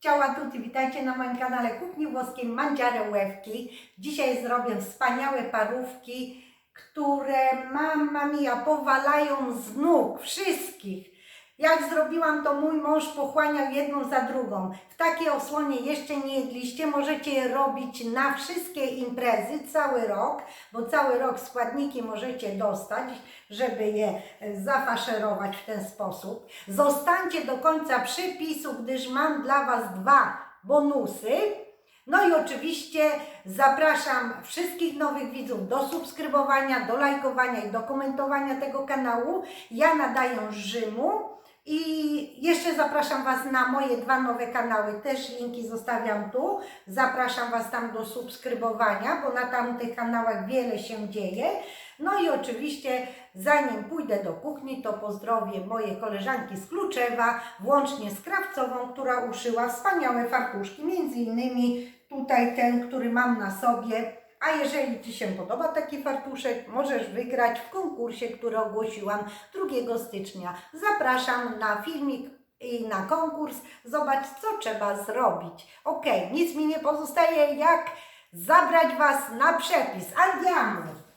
Ciao a tutti, witajcie na moim kanale Kuchni Włoskiej Mandziare Łewki. Dzisiaj zrobię wspaniałe parówki, które mamma mia powalają z nóg wszystkich. Jak zrobiłam to mój mąż pochłaniał jedną za drugą. W takiej osłonie jeszcze nie jedliście, możecie je robić na wszystkie imprezy cały rok, bo cały rok składniki możecie dostać, żeby je e, zafaszerować w ten sposób. Zostańcie do końca przypisu, gdyż mam dla Was dwa bonusy. No i oczywiście zapraszam wszystkich nowych widzów do subskrybowania, do lajkowania i do komentowania tego kanału. Ja nadaję z Rzymu i jeszcze zapraszam Was na moje dwa nowe kanały, też linki zostawiam tu. Zapraszam Was tam do subskrybowania, bo na tamtych kanałach wiele się dzieje. No i oczywiście zanim pójdę do kuchni, to pozdrowię moje koleżanki z Kluczewa, włącznie z Krawcową, która uszyła wspaniałe fartuszki, między innymi tutaj ten, który mam na sobie. A jeżeli Ci się podoba taki fartuszek, możesz wygrać w konkursie, który ogłosiłam 2 stycznia. Zapraszam na filmik i na konkurs. Zobacz, co trzeba zrobić. Ok, nic mi nie pozostaje, jak zabrać Was na przepis. Andiamo!